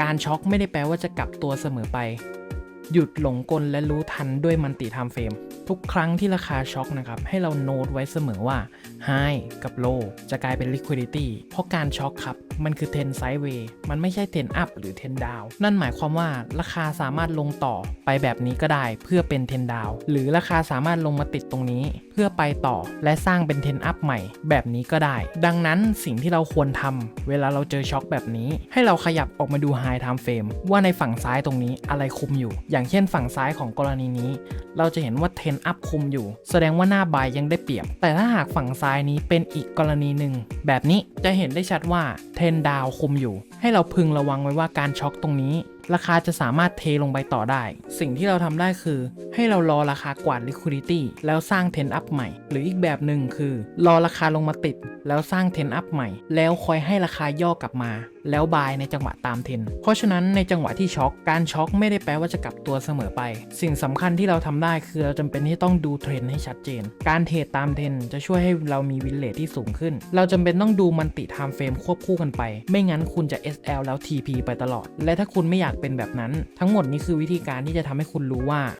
การช็อกไม่ได้แปลว่าจะกลับตัวเสมอไป หยุดหลงกลและรู้ทันด้วยมันติไทม์เฟรมทุกครั้งที่ราคาช็อกนะครับ ให้เราโน้ตไว้เสมอว่า High กับ Low จะกลายเป็น Liquidity เพราะการช็อกครับ มันคือ 10 Sideway มันไม่ใช่ 10 Up หรือ 10 Down นั่นหมายความว่าราคาสามารถลงต่อไปแบบนี้ก็ได้เพื่อเป็น 10 Down หรือราคาสามารถลงมาติดตรงนี้ เพื่อไปต่อและสร้างเป็น 10 Up ใหม่ แบบนี้ก็ได้ ดังนั้นสิ่งที่เราควรทำเวลาเราเจอช็อกแบบนี้ ให้เราขยับออกมาดู High Time Frame ว่าในฝั่งซ้ายตรงนี้อะไรคุมอยู่อย่างเช่นฝั่งซ้ายของกรณีนี้ เราจะเห็นว่าเทนอัพคุมอยู่ แสดงว่าหน้าบายยังได้เปรียบ แต่ถ้าหากฝั่งซ้ายนี้เป็นอีกกรณีหนึ่ง แบบนี้จะเห็นได้ชัดว่าเทนดาวคุมอยู่ ให้เราพึงระวังไว้ว่าการช็อกตรงนี้ราคาจะสามารถเทลงไปต่อได้ สิ่งที่เราทำได้คือ ให้เรารอราคากวาด liquidity แล้วสร้าง 10 up ใหม่ หรืออีกแบบหนึ่งคือ รอราคาลงมาติด แล้วสร้าง 10 up ใหม่ แล้วคอยให้ราคาย่อกลับมา แล้วบายในจังหวะตามเทน เพราะฉะนั้นในจังหวะที่ช็อกการช็อกไม่ได้แปลว่าจะกลับตัวเสมอไป สิ่งสำคัญที่เราทำได้คือเราจำเป็นที่ต้องดูเทรนให้ชัดเจน การเทรดตามเทรนจะช่วยให้เรามีวินเลทที่สูงขึ้น เราจำเป็นต้องดูมันติไทม์เฟรมควบคู่กันไป ไม่งั้นคุณจะ SL แล้ว TP ไปตลอด และถ้าคุณไม่อยากเป็นแบบนั้น ทั้งหมดนี้คือวิธีการที่จะทำให้คุณรู้ว่า